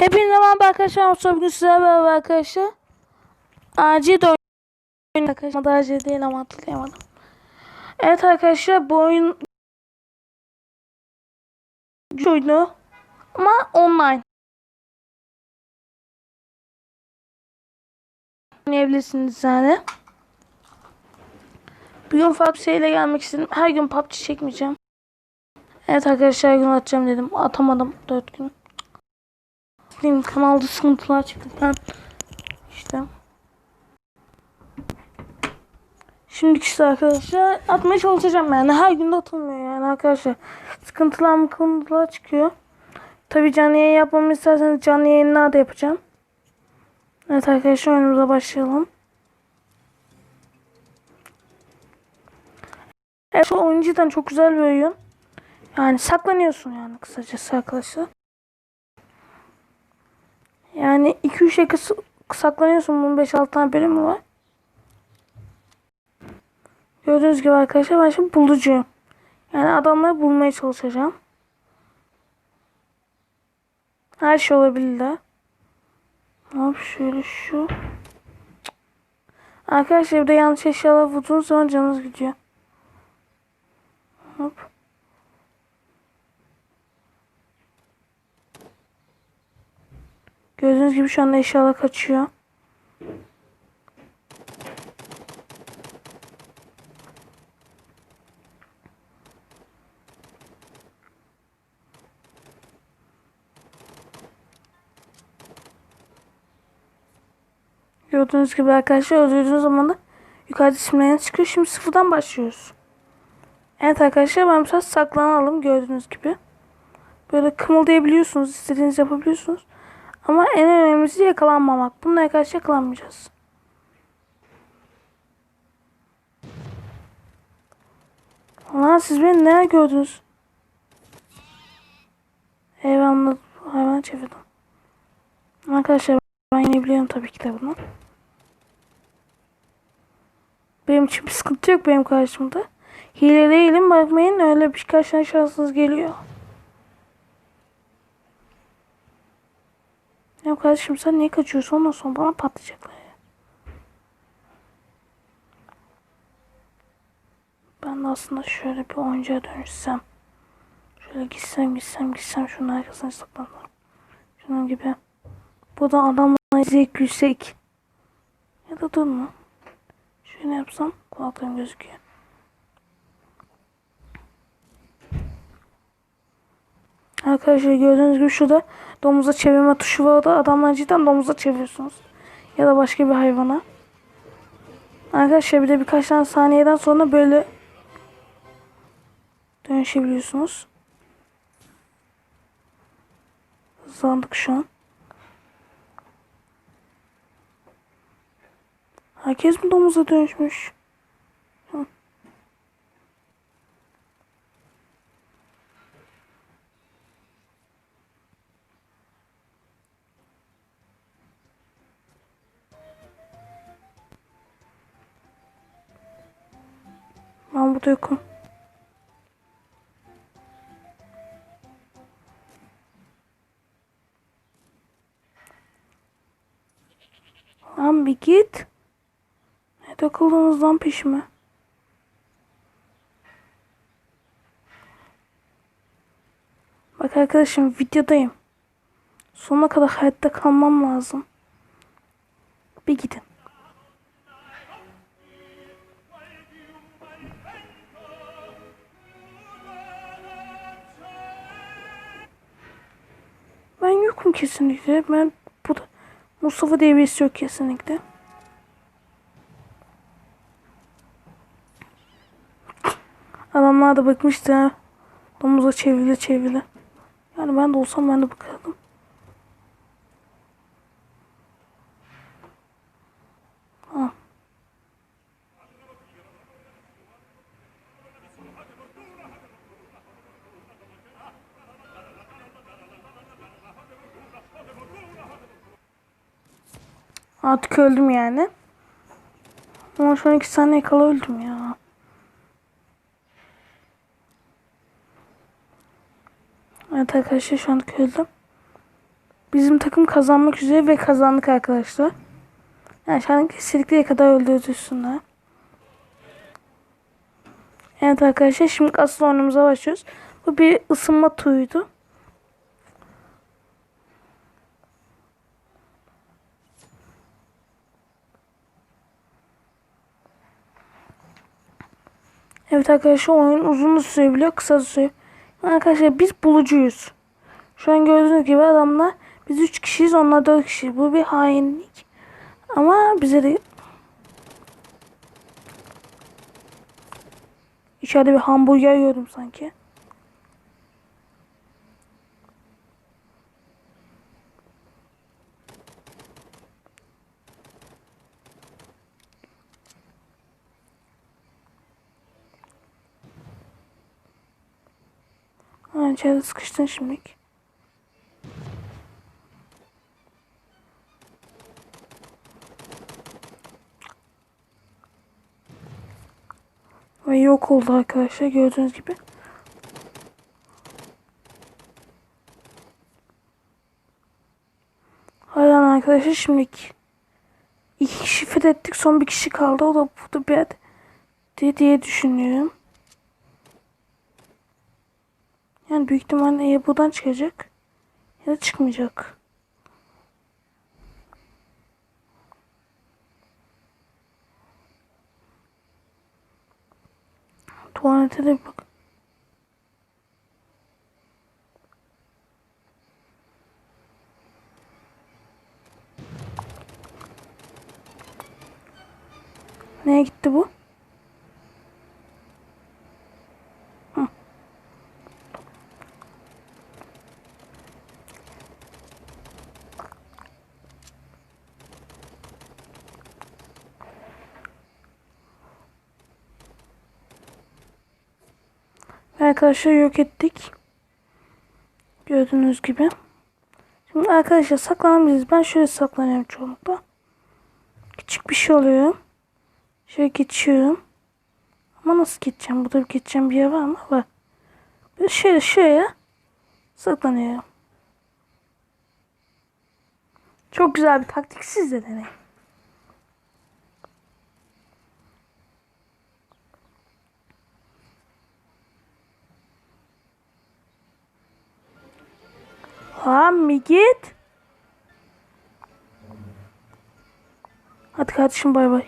Hepinize merhaba arkadaşlar. Bugün sizlerle beraber arkadaşlar. Acil oyun arkadaşlar. Daha acil değil ama hatırlayamadım. Evet arkadaşlar bu oyun oyunu ama online. Oynayabilirsiniz yani. Bugün bir şeyle gelmek istedim. Her gün PUBG çekmeyeceğim. Evet arkadaşlar her gün atacağım dedim. Atamadım 4 gün. Benim kanalda sıkıntılar çıktı ben işte. Şimdiki işte arkadaşlar atmaya çalışacağım yani her gün de atılmıyor yani arkadaşlar. Sıkıntılar mıkıntılar çıkıyor. Tabi canlı yayın yapmamı isterseniz canlı yayınlar da yapacağım. Evet arkadaşlar oyunumuza başlayalım. Evet şu oyun cidden çok güzel bir oyun. Yani saklanıyorsun yani kısacası arkadaşlar. Yani 2-3 dakika s- saklanıyorsun. Bunun 5-6 tane bölümü var. Gördüğünüz gibi arkadaşlar ben şimdi bulucuyum. Yani adamları bulmaya çalışacağım. Her şey olabilir de. Hop şöyle şu. Arkadaşlar bir de yanlış eşyalar vurduğunuz zaman canınız gidiyor. Hop. Gördüğünüz gibi şu anda eşyalar kaçıyor. Gördüğünüz gibi arkadaşlar öldürdüğünüz zaman da yukarıda isimleriniz çıkıyor. Şimdi sıfırdan başlıyoruz. Evet arkadaşlar ben mesela saklanalım gördüğünüz gibi. Böyle kımıldayabiliyorsunuz. istediğiniz yapabiliyorsunuz. Ama en önemlisi yakalanmamak. Bununla karşı yakalanmayacağız. Lan siz beni nerede gördünüz? Eyvallah hayvan çevirdim. Arkadaşlar ben yine biliyorum tabii ki de bunu. Benim için bir sıkıntı yok benim karşımda. Hile değilim bakmayın öyle birkaç tane şansınız geliyor. Ya kardeşim sen niye kaçıyorsun ondan sonra bana patlayacaklar ya. Ben de aslında şöyle bir oyuncağa dönüşsem. Şöyle gitsem gitsem gitsem şunun arkasına saklansam. Şunun gibi. Bu da adamla zevk yüksek. Ya da durma. Şöyle yapsam kulaklarım gözüküyor. Arkadaşlar gördüğünüz gibi şurada domuza çevirme tuşu var da adamlar cidden domuza çeviriyorsunuz. Ya da başka bir hayvana. Arkadaşlar bir de birkaç tane saniyeden sonra böyle dönüşebiliyorsunuz. Hızlandık şu an. Herkes mi domuza dönüşmüş? Burada. Lan bir git. Ne takıldınız lan peşime? Bak arkadaşım videodayım. Sonuna kadar hayatta kalmam lazım. Bir gidin. Yokum kesinlikle. Ben bu da Mustafa diye birisi yok kesinlikle. Adamlar da bakmıştı. Domuza çevrile çevrile. Yani ben de olsam ben de bakardım. Artık öldüm yani. Ama şu an iki saniye kala öldüm ya. Evet arkadaşlar şu an öldüm. Bizim takım kazanmak üzere ve kazandık arkadaşlar. Yani şu an istedikleri kadar öldürdürsünler. Evet arkadaşlar şimdi asıl oyunumuza başlıyoruz. Bu bir ısınma turuydu. Evet arkadaşlar oyun uzun da sürebiliyor kısa da sürebiliyor. Arkadaşlar biz bulucuyuz. Şu an gördüğünüz gibi adamlar biz 3 kişiyiz onlar 4 kişi. Bu bir hainlik. Ama bize de İçeride bir hamburger gördüm sanki. İçeride sıkıştın şimdilik. Ve yok oldu arkadaşlar gördüğünüz gibi. Hayran arkadaşlar şimdilik iki kişi fethettik son bir kişi kaldı o da burada bir diye düşünüyorum. Yani büyük ihtimalle ya buradan çıkacak ya da çıkmayacak. Tuvalete de bak. Neye gitti bu? Arkadaşlar yok ettik. Gördüğünüz gibi. Şimdi arkadaşlar saklanabiliriz. Ben şöyle saklanıyorum çoğunlukla. Küçük bir şey oluyor. Şöyle geçiyorum. Ama nasıl geçeceğim? Burada bir geçeceğim bir yer var mı? Var. Böyle şöyle şuraya saklanıyorum. Çok güzel bir taktik siz de deneyin. Lan bir git. Hadi kardeşim bay.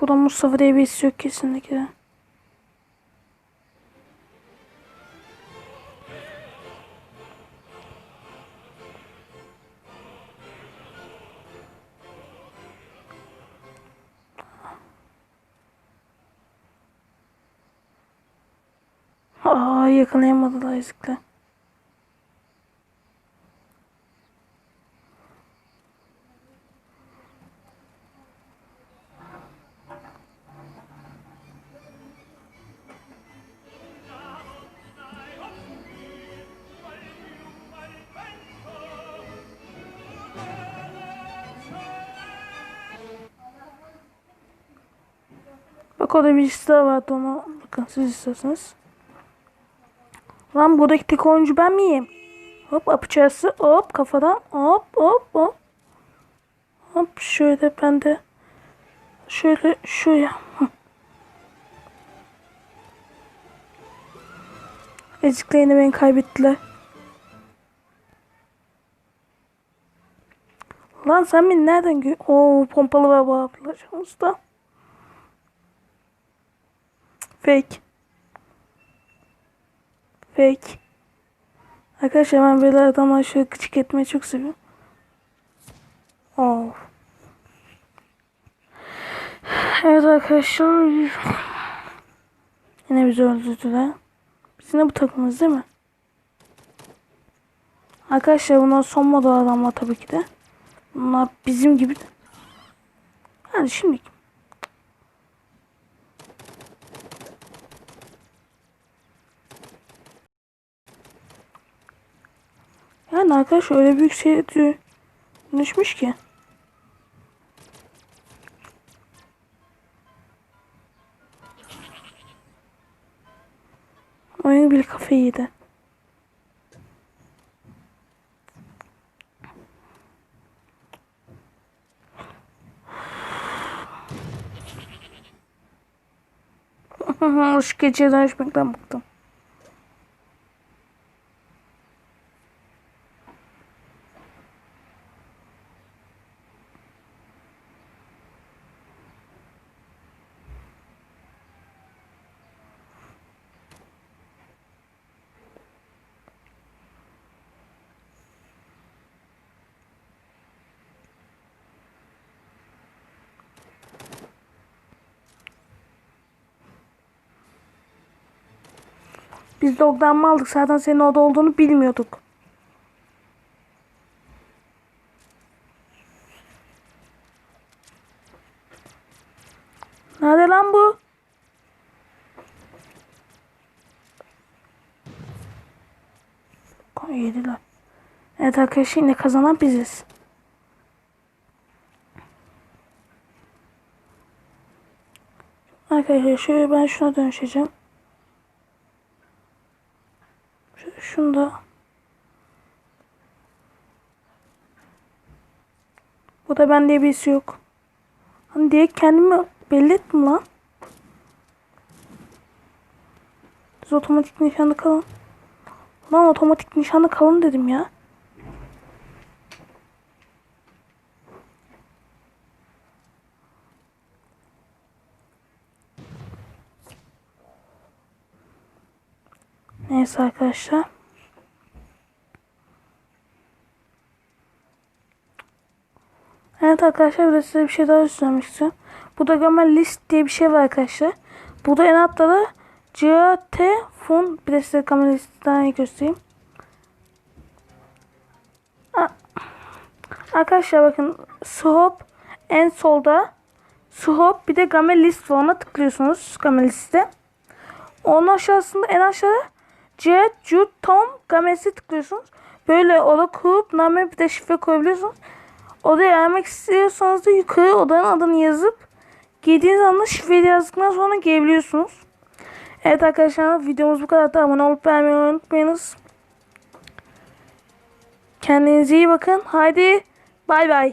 Burada Mustafa diye birisi yok kesinlikle. Aa yakalayamadılar ezikler. Bak orada birisi daha vardı ona bakın siz isterseniz. Lan buradaki tek oyuncu ben miyim? Hop apıçası hop kafadan hop hop hop. Hop şöyle ben de şöyle şuraya. Eziklerini beni kaybettiler. Lan sen beni nereden gör? Oo pompalı var bu ablaşımızda. Fake. Fake. Arkadaşlar ben böyle adamlar şöyle küçük etmeyi çok seviyorum. Oh. Evet arkadaşlar. Yine bizi öldürdüler. Biz yine bu takımız değil mi? Arkadaşlar bunlar son model adamlar tabii ki de. Bunlar bizim gibi. Yani şimdi arkadaş öyle büyük şey. Düşmüş ki. Oyun bir kafayı yedi. Şu geceye dönüşmekten bıktım. Biz logdan aldık. Zaten senin orada olduğunu bilmiyorduk. Nerede lan bu? Yediler. Evet arkadaşlar yine kazanan biziz. Arkadaşlar şöyle ben şuna dönüşeceğim. Şu- Şunu da. Bu da bende birisi yok. Hani direkt kendimi belli ettim lan. Siz otomatik nişanlı kalın. Lan otomatik nişanlı kalın dedim ya. Neyse arkadaşlar. Evet arkadaşlar bir de size bir şey daha söylemek istiyorum. Bu da Gamma List diye bir şey var arkadaşlar. Bu da en altta da CT Fun. Bir de size Gamma List'ten göstereyim. Arkadaşlar bakın Swap en solda Swap bir de Gamma List var. Ona tıklıyorsunuz Gamma List'e. Onun aşağısında en aşağıda Jet, Jut, Tom, Games'i tıklıyorsunuz. Böyle oda kurup name bir de şifre koyabiliyorsunuz. Odaya gelmek istiyorsanız da yukarı odanın adını yazıp girdiğiniz anda şifreyi yazdıktan sonra gelebiliyorsunuz. Evet arkadaşlar videomuz bu kadar. Abone olup beğenmeyi unutmayınız. Kendinize iyi bakın. Haydi bay bay.